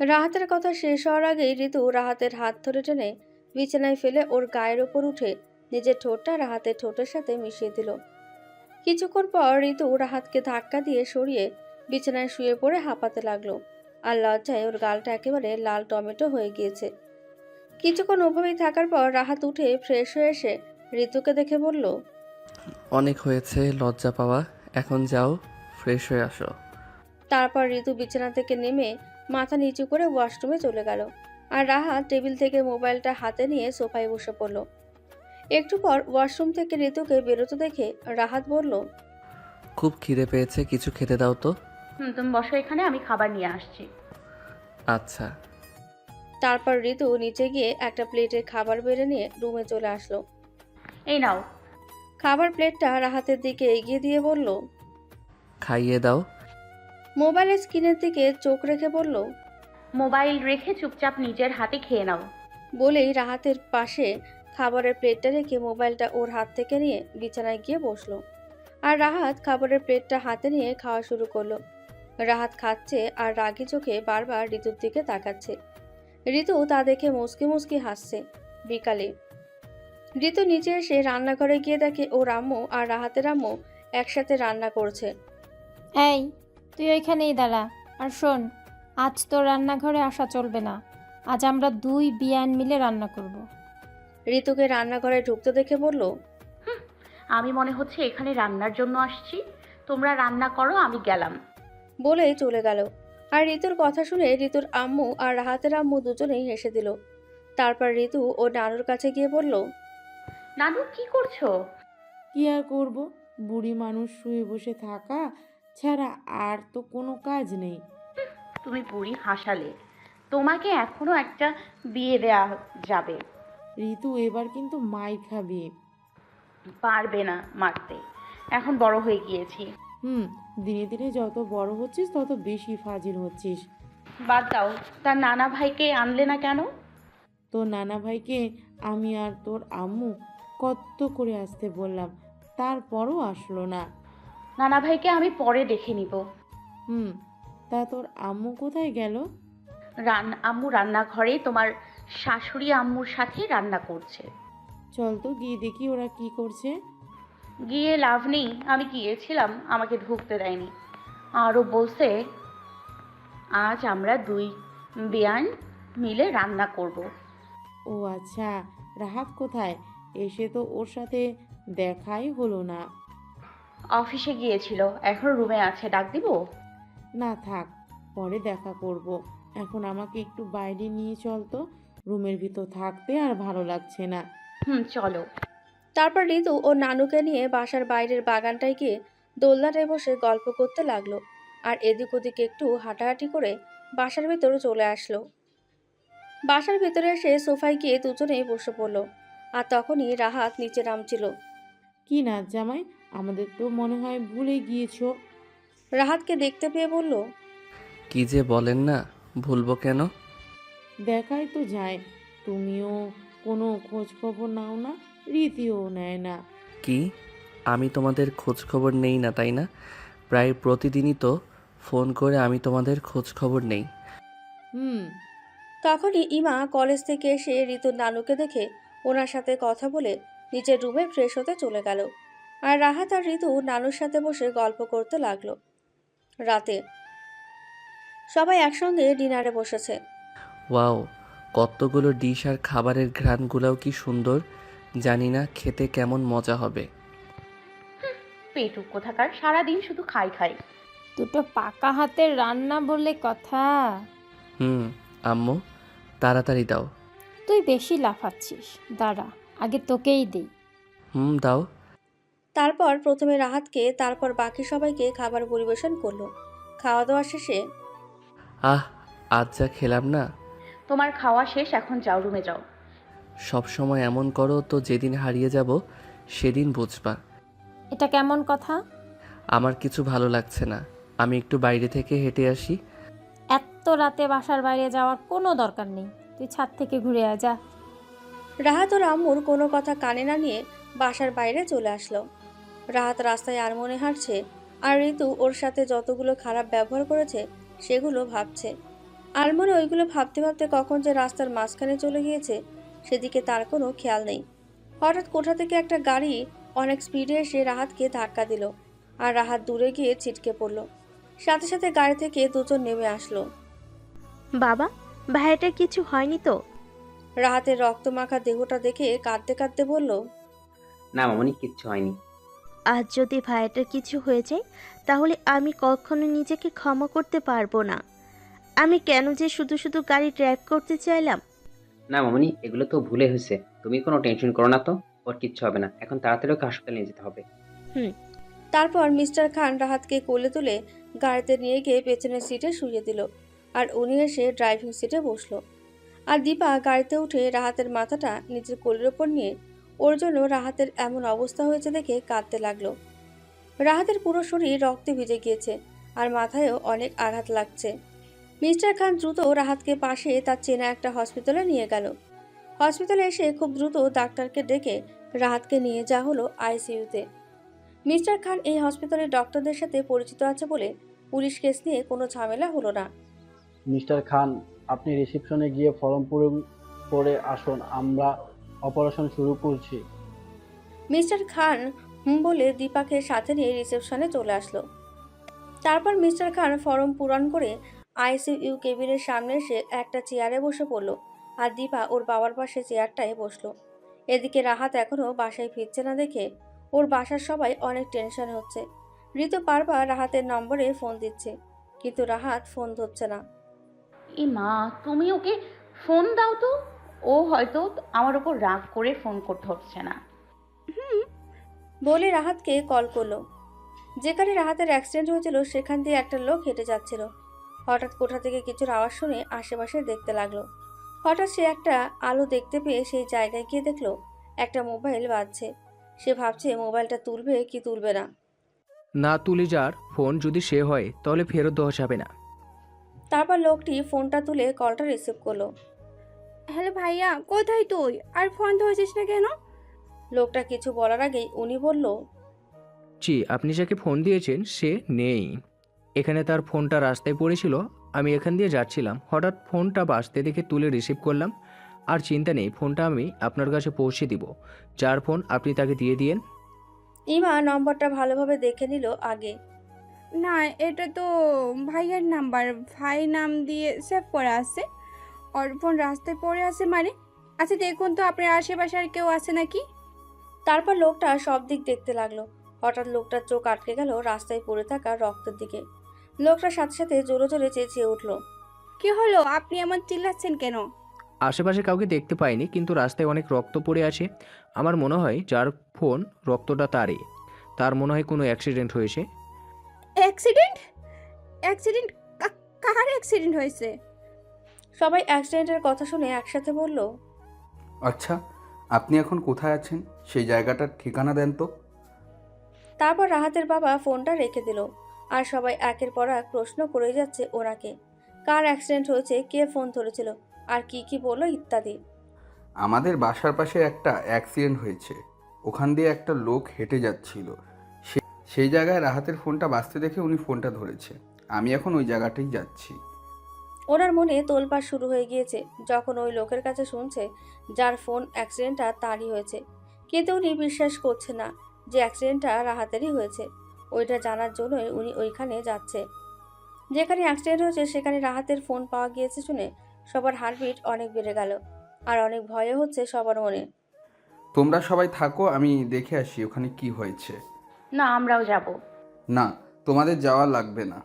রাহাতের কথা শেষ হওয়ার আগেই ঋতু রাহাতের হাত ধরে টেনে বিছানায় ফেলে ওর গায়ের ওপর উঠে নিজের ঠোঁটটা রাহাতের ঠোঁটের সাথে মিশিয়ে দিল। কিছুক্ষণ পর ঋতু রাহাতকে ধাক্কা দিয়ে সরিয়ে বিছানায় শুয়ে পড়ে হাঁপাতে লাগল। আর লজ্জায় ওর গালটা একেবারে লাল টমেটো হয়ে গিয়েছে। কিছুক্ষণ ওভাবেই থাকার পর রাহাত উঠে ফ্রেশ হয়ে এসে ঋতুকে দেখে বলল, অনেক হয়েছে লজ্জা পাওয়া, এখন যাও। ফ্রেশ হয়ে আসো। তারপর ঋতু বিছানা থেকে নেমে মাথা নিচু করে ওয়াশরুমে চলে গেল আর রাহাত টেবিল থেকে মোবাইলটা হাতে নিয়ে সোফায় বসে পড়ল। একটু পর ওয়াশরুম থেকে ঋতুকে বেরোতে দেখে রাহাত বলল খুব খিদে পেয়েছে কিছু খেতে দাও তো। হুম তুমি বসো এখানে আমি খাবার নিয়ে আসছি। আচ্ছা। তারপর ঋতু নিচে গিয়ে একটা প্লেটে খাবার বেড়ে নিয়ে রুমে চলে আসলো। এই নাও। খাবার প্লেটটা রাহাতের দিকে এগিয়ে দিয়ে বলল খাইয়ে দাও। মোবাইলের স্ক্রিনের দিকে চোখ রেখে বলল মোবাইল রেখে চুপচাপ নিজের হাতে খেয়ে নাও। বলেই রাহাতের পাশে খাবারের প্লেটটা রেখে মোবাইলটা ওর হাত থেকে নিয়ে বিছানায় গিয়ে বসল। আর রাহাত খাবারের প্লেটটা হাতে নিয়ে খাওয়া শুরু করল। রাহাত খাচ্ছে আর রাগি চোখে বারবার ঋতুর দিকে তাকাচ্ছে। ঋতু তা দেখে মুসকি মুসকি হাসছে। বিকালে ঋতু নিচে এসে রান্নাঘরে গিয়ে দেখে ওর আম্মু আর রাহাতের আম্মু একসাথে রান্না করছে। এই তুই ওইখানেই দাঁড়া। আর শোন আজ তো রান্নাঘরে আসা চলবে না। আজ আমরা দুই বিয়ান মিলে রান্না করব। ঋতুকে রান্নাঘরে ঢুকতে দেখে বলল আমি মনে হচ্ছে এখানে রান্নার জন্য আসছি। তোমরা রান্না করো আমি গেলাম। বলেই চলে গেল। আর ঋতুর কথা শুনে ঋতুর আম্মু আর রাহাতের আম্মু দুজনেই হেসে দিল। তারপর ঋতু ও নানুর কাছে গিয়ে বলল নানু কি করছ? কি আর করব? বুড়ি মানুষ শুয়ে বসে থাকা ছাড়া আর তো কোনো কাজ নেই। তুমি বুড়ি হাসালে। তোমাকে এখনও একটা বিয়ে দেয়া যাবে। ঋতু এবার কিন্তু মাই খাবি। পারবে না মারতে। এখন বড় হয়ে গিয়েছি। হুম দিনে দিনে যত বড় হচ্ছিস তত বেশি ফাজিল হচ্ছিস। বাদ দাও তার নানা ভাইকে আনলে না কেন? তোর নানা ভাইকে আমি আর তোর আম্মু কত করে আসতে বললাম তারপরও আসলো না। নানা ভাইকে আমি পরে দেখে নিব। হুম তা তোর আম্মু কোথায় গেল? রান আম্মু রান্নাঘরে তোমার শাশুড়ি আম্মুর সাথে রান্না করছে। চল তো গিয়ে দেখি ওরা কি করছে। গিয়ে লাভ নেই আমি গিয়েছিলাম আমাকে ঢুকতে দেয়নি। আরও বলছে আজ আমরা দুই বেয়ান মিলে রান্না করব। ও আচ্ছা রাহাত কোথায়? এসে তো ওর সাথে দেখাই হলো না। অফিসে গিয়েছিল এখন রুমে আছে ডাক দিব? না থাক পরে দেখা করব। এখন আমাকে একটু বাইরে নিয়ে চল তো রুমের ভিতর থাকতে আর ভালো লাগছে না। হুম চলো। তারপর ঋতু ও নানুকে নিয়ে বাসার বাইরের বাগানটায় গিয়ে দোলনাটায় বসে গল্প করতে লাগল আর এদিক ওদিক একটু হাঁটাহাঁটি করে বাসার ভেতরে চলে আসলো। বাসার ভেতরে এসে সোফায় গিয়ে দুজনেই বসে পড়ল আর তখনই রাহাত নিচে নামছিল। কি না জামাই? আমাদের তো মনে হয় ভুলে গিয়েছো। রাহাতকে দেখতে পেয়ে বলল কি যে বলেন না ভুলবো কেন? দেখাই তো যায় তুমিও কোনো খোঁজ খবর নাও না রীতিও নেয় না। কি? আমি তোমাদের খোঁজ খবর নেই না তাই না? প্রায় প্রতিদিনই তো ফোন করে আমি তোমাদের খোঁজ খবর নেই। হুম। তখনই ইমা কলেজ থেকে এসে ঋতুর নানুকে দেখে ওনার সাথে কথা বলে নিচের রুমে ফ্রেশ হতে চলে গেল। আর রাহাত আর ঋতু নানুর সাথে বসে গল্প করতে লাগল। রাতে সবাই একসঙ্গে ডিনারে বসেছে। ওয়াও কতগুলো ডিশ আর খাবারের ঘ্রাণগুলোও কি সুন্দর। জানি না খেতে কেমন মজা হবে। পেটু কোথাকার সারাদিন শুধু খাই খাই। দুটো পাকা হাতের রান্না বলে কথা। হুম আম্মু তাড়াতাড়ি দাও। তুই বেশি লাফাচ্ছিস। দাঁড়া আগে তোকেই দেই। হুম দাও। তারপর প্রথমে রাহাতকে তারপর বাকি সবাইকে খাবার পরিবেশন করল। খাওয়া দাওয়া শেষে আহ আজ যা খেলাম না। তোমার খাওয়া শেষ এখন যাও রুমে যাও। সব সময় এমন করো তো যেদিন হারিয়ে যাব সেদিন বুঝবা। এটা কেমন কথা? আমার কিছু ভালো লাগছে না। আমি একটু বাইরে থেকে হেঁটে আসি। এত রাতে বাসার বাইরে যাওয়ার কোনো দরকার নেই। তুই ছাদ থেকে ঘুরে আয় যা। রাহাত ওর আম্মুর কোনো কথা কানে না নিয়ে বাসার বাইরে চলে আসলো। রাহাত রাস্তায় আর মনে হাঁটছে আর ঋতু ওর সাথে যতগুলো খারাপ ব্যবহার করেছে সেগুলো ভাবছে। আলমনে ওইগুলো ভাবতে ভাবতে কখন যে রাস্তার মাঝখানে চলে গিয়েছে সেদিকে তার কোনো খেয়াল নেই। হঠাৎ কোঠা থেকে একটা গাড়ি অনেক স্পিডে এসে রাহাতকে ধাক্কা দিল আর রাহাত দূরে গিয়ে ছিটকে পড়ল। সাথে সাথে গাড়ি থেকে দুজন নেমে আসলো। বাবা ভাইয়াটার কিছু হয়নি তো? রাহাতের রক্তমাখা দেহটা দেখে কাঁদতে কাঁদতে বলল না মামনি কিচ্ছু হয়নি। আজ যদি ভাইয়াটার কিছু হয়ে যায় তাহলে আমি কখনো নিজেকে ক্ষমা করতে পারব না। আমি কেন যে শুধু শুধু গাড়ি ড্রাইভ করতে চাইলাম? না মামনি এগুলো তো ভুলে হয়েছে। তুমি কোনো টেনশন করো না তো ওর কিচ্ছু হবে না। এখন তাড়াতাড়ি ওকে হাসপাতালে নিয়ে যেতে হবে। হুম। তারপর মিস্টার খান রাহাতকে কোলে তুলে গাড়িতে নিয়ে গিয়ে পেছনের সিটে শুয়ে দিল আর উনি এসে ড্রাইভিং সিটে বসল। আর দীপা গাড়িতে উঠে রাহাতের মাথাটা নিজের কোলের ওপর নিয়ে ওর জন্য রাহাতের এমন অবস্থা হয়েছে দেখে কাঁদতে লাগল। রাহাতের পুরো শরীর রক্তে ভিজে গিয়েছে আর মাথায়ও অনেক আঘাত লাগছে। মিস্টার খান দ্রুত রাহাতকে পাশে তার চেনা একটা হসপিটালে নিয়ে গেল। হসপিটালে এসে খুব দ্রুত ডাক্তারকে ডেকে রাহাতকে নিয়ে যাওয়া হলো আইসিইউতে। মিস্টার খান এই হসপিটালের ডক্টরদের সাথে পরিচিত আছে বলে পুলিশ কেস নিয়ে কোনো ঝামেলা হলো না। মিস্টার খান, আপনি রিসেপশনে গিয়ে ফর্ম পূরণ করে আসুন, আমরা অপারেশন শুরু করছি। মিস্টার খান হুম বলে দীপাকে সাথে নিয়ে রিসেপশনে চলে আসলো। তারপর মিস্টার খান ফর্ম পূরণ করে আইসিইউ কেবিনের সামনে এসে একটা চেয়ারে বসে পড়ল আর দীপা ওর বাবার পাশে চেয়ারটায় বসল। এদিকে রাহাত এখনও বাসায় ফিরছে না দেখে ওর বাসার সবাই অনেক টেনশন হচ্ছে। ঋতু বারবার রাহাতের নম্বরে ফোন দিচ্ছে কিন্তু রাহাত ফোন ধরছে না। এই মা তুমি ওকে ফোন দাও তো। ও হয়তো আমার ওপর রাগ করে ফোন করতে হচ্ছে না। হুম বলে রাহাতকে কল করল। যেখানে রাহাতের অ্যাক্সিডেন্ট হয়েছিল সেখান দিয়ে একটা লোক হেঁটে যাচ্ছিল। হঠাৎ কোথা থেকে কিছুর আওয়াজ শুনে আশেপাশে দেখতে লাগল। হঠাৎ সে একটা আলো দেখতে পেয়ে সেই জায়গায় গিয়ে দেখল একটা মোবাইল বাজছে। সে ভাবছে মোবাইলটা তুলবে কি তুলবে না। না তুলে যার ফোন যদি সে হয় তাহলে ফেরত দেওয়া যাবে না। তারপর লোকটি ফোনটা তুলে কলটা রিসিভ করল। হ্যালো ভাইয়া কোথায় তুই? আর ফোন ধরছিস না কেন? লোকটা কিছু বলার আগেই উনি বলল জি আপনি যাকে ফোন দিয়েছেন সে নেই। এখানে তার ফোনটা রাস্তায় পড়েছিল আমি এখান দিয়ে যাচ্ছিলাম। হঠাৎ ফোনটা বাজতে দেখে তুলে রিসিভ করলাম। আর চিন্তা নেই ফোনটা আমি আপনার কাছে পৌঁছে দিব। যার ফোন আপনি তাকে দিয়ে দিয়েন। ইমা নম্বরটা ভালোভাবে দেখে নিল আগে। না এটা তো ভাইয়ার নাম্বার। ভাই নাম দিয়ে সেভ করা আছে। ফোন রাস্তায় পড়ে আছে মানে? আচ্ছা দেখুন তো আপনার আশেপাশে আর কেউ আছে নাকি? তারপর লোকটা সব দিক দেখতে লাগল। হঠাৎ লোকটার চোখ আটকে গেল রাস্তায় পড়ে থাকা রক্তের দিকে। লোকটার সাথে সাথে জোরে জোরে চেঁচিয়ে উঠল কি হলো? আপনি এমন চিল্লাচ্ছেন কেন? আশেপাশে কাউকে দেখতে পাইনি কিন্তু রাস্তায় অনেক রক্ত পড়ে আছে। আমার মনে হয় যার ফোন রক্তটা তারই। তার মনে হয় কোনো অ্যাক্সিডেন্ট হয়েছে। অ্যাক্সিডেন্ট? অ্যাক্সিডেন্ট? কার অ্যাক্সিডেন্ট হয়েছে? সবাই অ্যাক্সিডেন্টের কথা শুনে একসাথে বলল আচ্ছা আপনি এখন কোথায় আছেন? সেই জায়গাটার ঠিকানা দেন তো। তারপর রাহাতের বাবা ফোনটা রেখে দিল আর সবাই একের পর এক প্রশ্ন করে যাচ্ছে ওনাকে কার অ্যাক্সিডেন্ট হয়েছে কে ফোন ধরেছিল আর কি কি বলল ইত্যাদি। আমাদের বাসার পাশে একটা অ্যাক্সিডেন্ট হয়েছে ওখান দিয়ে একটা লোক হেঁটে যাচ্ছিল। সে- সেই জায়গায় রাহাতের ফোনটা বাঁচতে দেখে উনি ফোনটা ধরেছে। আমি এখন ওই জায়গাটাই যাচ্ছি। ওনার মনে তোলপাড় শুরু হয়ে গিয়েছে। যখন ওই লোকের কাছে শুনছে যার ফোন অ্যাক্সিডেন্টটা তারই হয়েছে। কিন্তু উনি বিশ্বাস করছে না যে অ্যাক্সিডেন্টটা রাহাতেরই হয়েছে। ওইটা জানার জন্যই উনি ওইখানে যাচ্ছে। যেখানে অ্যাক্সিডেন্ট হয়েছে সেখানে রাহাতের ফোন পাওয়া গিয়েছে শুনে সবার হার্টবিট অনেক বেড়ে গেল আর অনেক ভয় হচ্ছে সবার মনে। তোমরা সবাই থাকো আমি দেখে আসি ওখানে কি হয়েছে। না আমরাও যাব। না তোমাদের যাওয়া লাগবে না।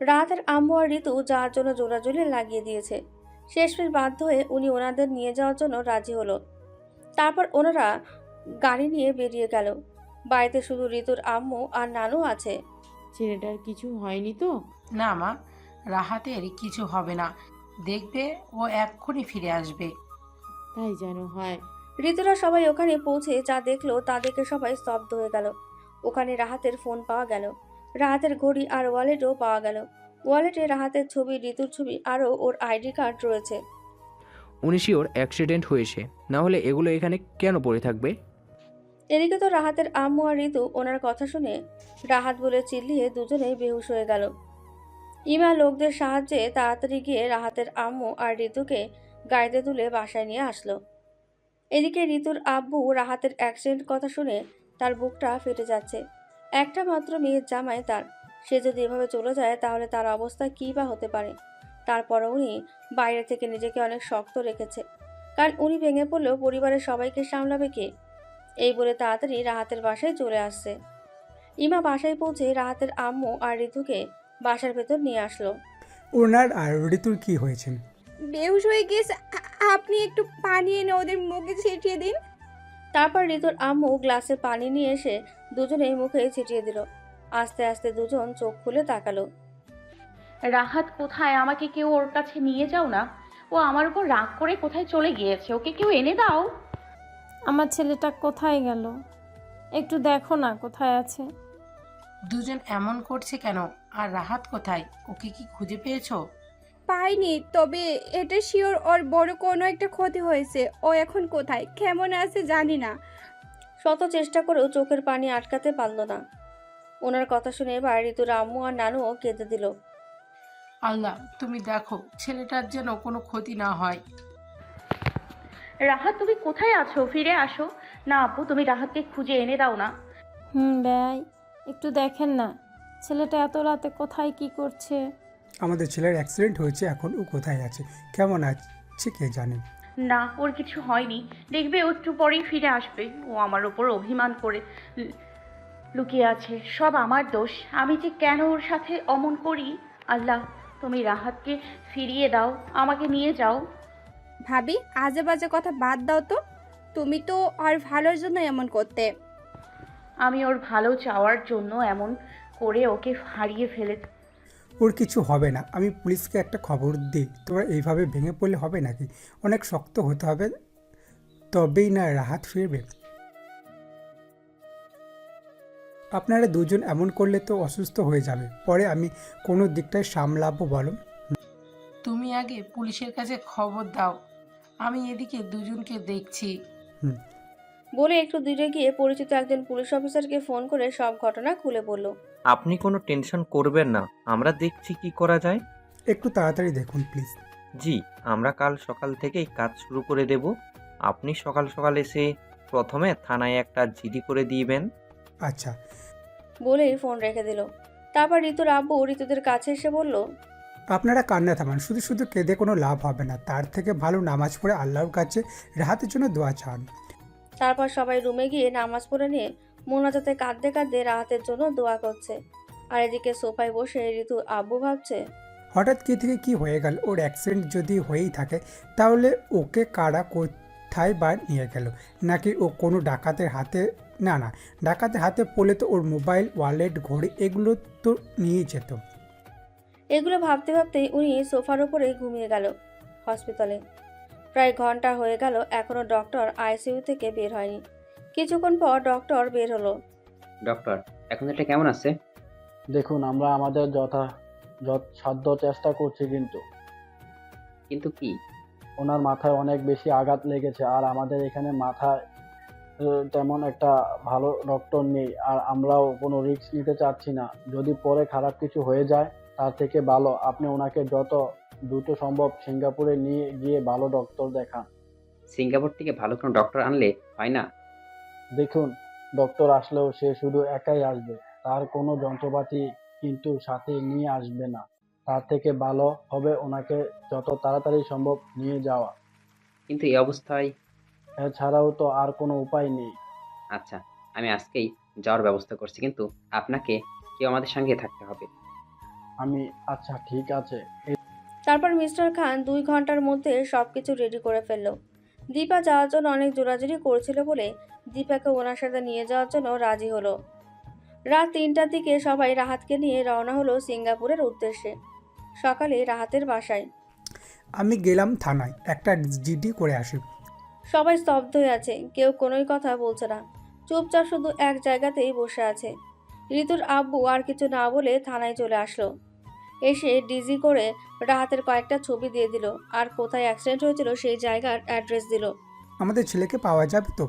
রাহাতের আম্মু আর ঋতু যাওয়ার জন্য জোরাজুলি লাগিয়ে দিয়েছে। শেষমেশ বাধ্য হয়ে উনি ওনাদের নিয়ে যাওয়ার জন্য রাজি হলো। তারপর ওনারা গাড়ি নিয়ে বেরিয়ে গেল। বাড়িতে শুধু ঋতুর আম্মু আর নানু আছে। ছেলেটার কিছু হয়নি তো? না মা রাহাতের কিছু হবে না। দেখবে ও এক্ষুনি ফিরে আসবে। তাই যেন হয়। ঋতুরা সবাই ওখানে পৌঁছে যা দেখল তা দেখে সবাই স্তব্ধ হয়ে গেল। ওখানে রাহাতের ফোন পাওয়া গেল। রাহাতের ঘড়ি আর ওয়ালেটও পাওয়া গেল। ওয়ালেটে রাহাতের ছবি ঋতুর ছবি আরও ওর আইডি কার্ড রয়েছে। উনি ওর অ্যাক্সিডেন্ট হয়েছে না হলে এগুলো এখানে কেন পড়ে থাকবে? এদিকে তো রাহাতের আম্মু আর ঋতু ওনার কথা শুনে রাহাত বলে চিল্লিয়ে দুজনেই বেহুশ হয়ে গেল। ইমা লোকদের সাহায্যে তাড়াতাড়ি গিয়ে রাহাতের আম্মু আর ঋতুকে গাড়িতে তুলে বাসায় নিয়ে আসলো। এদিকে ঋতুর আব্বু রাহাতের অ্যাক্সিডেন্ট কথা শুনে তার বুকটা ফেটে যাচ্ছে। একটা মাত্র মেয়ের জামাই তার। সে যদি এভাবে চলে যায় তাহলে তার অবস্থা কী বা হতে পারে? তারপরও উনি বাইরে থেকে নিজেকে অনেক শক্ত রেখেছে। কারণ উনি ভেঙে পড়লেও পরিবারের সবাইকে সামলাবে কে? এই বলে তাড়াতাড়ি রাহাতের বাসায় চলে আসছে। ইমা বাসায় পৌঁছে রাহাতের আম্মু আর ঋতুকে বাসার ভেতর নিয়ে আসলো। ওনার আর ঋতুর কি হয়েছে? বেহুশ হয়ে গেছে আপনি একটু পানি এনে ওদের মুখে ছিটিয়ে দিন। তারপর ঋতুর আম্মু গ্লাসে পানি নিয়ে এসে দুজনেই মুখে ছিটিয়ে দিল। আস্তে আস্তে দুজন চোখ খুলে তাকালো। রাহাত কোথায়? আমাকে কেউ ওর কাছে নিয়ে যাও না। ও আমার উপর রাগ করে কোথায় চলে গিয়েছে? ওকে কেউ এনে দাও। আমার ছেলেটা কোথায় গেল? একটু দেখো না কোথায় আছে। দুজন এমন করছে কেন? আর রাহাত কোথায়? ওকে কি খুঁজে পেয়েছ? পাইনি তবে এটা শিওর ওর বড় কোনো একটা ক্ষতি হয়েছে। ও এখন কোথায়? কেমন আছে জানি না। শত চেষ্টা করেও চোখের পানি আটকাতে পারল না। ওনার কথা শুনে এবার ঋতুর আম্মু আর নানুও কেঁদে দিল। আল্লাহ তুমি দেখো ছেলেটার যেন কোনো ক্ষতি না হয়। রাহাত তুমি কোথায় আছো? ফিরে আসো। না আপু তুমি রাহাতকে খুঁজে এনে দাও না। হুম ব্যয় একটু দেখেন না। ছেলেটা এত রাতে কোথায় কি করছে? আমাদের ছেলের অ্যাক্সিডেন্ট হয়েছে এখন ও কোথায় আছে? কেমন আছে কে জানে? না ওর কিছু হয়নি। দেখবে ও একটু পরেই ফিরে আসবে। ও আমার ওপর অভিমান করে লু- লুকিয়ে আছে। সব আমার দোষ। আমি যে কেন ওর সাথে অমন করি? আল্লাহ তুমি রাহাতকে ফিরিয়ে দাও। আমাকে নিয়ে যাও। ভাবি আজে বাজে কথা বাদ দাও তো। তুমি তো আর ভালোর জন্য এমন করতে। আমি ওর ভালো চাওয়ার জন্য এমন করে ওকে হারিয়ে ফেলে ওর কিছু হবে না। আমি পুলিশকে একটা খবর দিই। তোমরা এইভাবে ভেঙে পড়লে হবে নাকি? অনেক শক্ত হতে হবে তবেই না রাহাত ফিরবে। আপনারা দুজন এমন করলে তো অসুস্থ হয়ে যাবে। পরে আমি কোনো দিকটায় সামলাবো বলো। তুমি আগে পুলিশের কাছে খবর দাও। আমি এদিকে দুজনকে দেখছি। বলে একটু দূরে গিয়ে পরিচিত একজন পুলিশ অফিসারকে ফোন করে সব ঘটনা খুলে বলল। আপনি কোনো টেনশন করবেন না আমরা দেখছি কি করা যায়। একটু তাড়াতাড়ি দেখুন প্লিজ। জি আমরা কাল সকাল থেকেই কাজ শুরু করে দেব। আপনি সকাল সকাল এসে প্রথমে থানায় একটা জিডি করে দিবেন। আচ্ছা। বলেই ফোন রেখে দিল। তারপর ঋতুর আব্বু ঋতুদের কাছে এসে বলল আপনারা কান্না থামান শুধু শুধু কেঁদে কোনো লাভ হবে না। তার থেকে ভালো নামাজ পড়ে আল্লাহর কাছে রাহাতের জন্য দোয়া চান। তারপর সবাই রুমে গিয়ে নামাজ পড়ে নিয়ে মোনাজাতে কাঁদতে কাঁদতে রাহাতের জন্য দোয়া করছে। আর এদিকে সোফায় বসে ঋতু আব্বু ভাবছে হঠাৎ কি থেকে কি হয়ে গেল? ওর অ্যাক্সিডেন্ট যদি হয়েই থাকে তাহলে ওকে কারা কোথায় বা নিয়ে গেল? নাকি ও কোনো ডাকাতের হাতে না না ডাকাতের হাতে পড়লে তো ওর মোবাইল ওয়ালেট ঘড়ি এগুলো তো নিয়ে যেত। এগুলো ভাবতে ভাবতেই উনি সোফার উপরে ঘুমিয়ে গেল। হসপিটালে প্রায় ঘণ্টা হয়ে গেল এখনও ডক্টর আইসিইউ থেকে বের হয়নি। কিছুক্ষণ পর ডক্টর বের হলো। ডক্টর এখন এটা কেমন আছে? দেখুন আমরা আমাদের যথা যত সাধ্য চেষ্টা করছি কিন্তু। কিন্তু কি? ওনার মাথায় অনেক বেশি আঘাত লেগেছে আর আমাদের এখানে মাথায় তেমন একটা ভালো ডক্টর নেই আর আমরাও কোনো রিস্ক নিতে চাচ্ছি না। যদি পরে খারাপ কিছু হয়ে যায় তার থেকে ভালো। আপনি ওনাকে যত দ্রুত সম্ভব সিঙ্গাপুরে নিয়ে গিয়ে ভালো ডক্টর দেখান। সিঙ্গাপুর থেকে ভালো কোনো ডক্টর আনলে হয় না? দেখুন ডক্টর আসলেও সে শুধু একাই আসবে। তার কোনো যন্ত্রপাতি কিন্তু সাথে নিয়ে আসবে না। তার থেকে ভালো হবে ওনাকে যত তাড়াতাড়ি সম্ভব নিয়ে যাওয়া। কিন্তু এই অবস্থায় এছাড়াও তো আর কোনো উপায় নেই। আচ্ছা আমি আজকেই যাওয়ার ব্যবস্থা করছি কিন্তু আপনাকে কেউ আমাদের সঙ্গে থাকতে হবে। আমি আচ্ছা ঠিক আছে। তারপর মিস্টার খান দুই ঘণ্টার মধ্যে সব কিছু রেডি করে ফেলল। দীপা যাওয়ার জন্য অনেক জোরাজুরি করছিল বলে দীপাকে ওনার সাথে নিয়ে যাওয়ার জন্য রাজি হলো। রাত তিনটার দিকে সবাই রাহাতকে নিয়ে রওনা হলো সিঙ্গাপুরের উদ্দেশ্যে। সকালে রাহাতের বাসায়। আমি গেলাম থানায় একটা জিডি করে আসি। সবাই স্তব্ধ হয়ে আছে কেউ কোনোই কথা বলছে না। চুপচাপ শুধু এক জায়গাতেই বসে আছে। ঋতুর আব্বু আর কিছু না বলে থানায় চলে আসলো। এসে ডিজি করে রাহাতের কয়েকটা ছবি দিয়ে দিল আর কোথায় অ্যাক্সিডেন্ট হয়েছিল সেই জায়গার অ্যাড্রেস দিল। আমাদের ছেলেকে পাওয়া যাবে তো?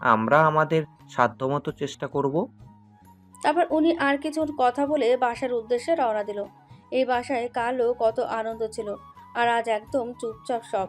আমরা আমাদের সাধ্যমতো চেষ্টা করব। তারপর উনি আর কিছু কথা বলে বাসার উদ্দেশ্যে রওনা দিল। এই বাসায় কালও কত আনন্দ ছিল আর আজ একদম চুপচাপ সব।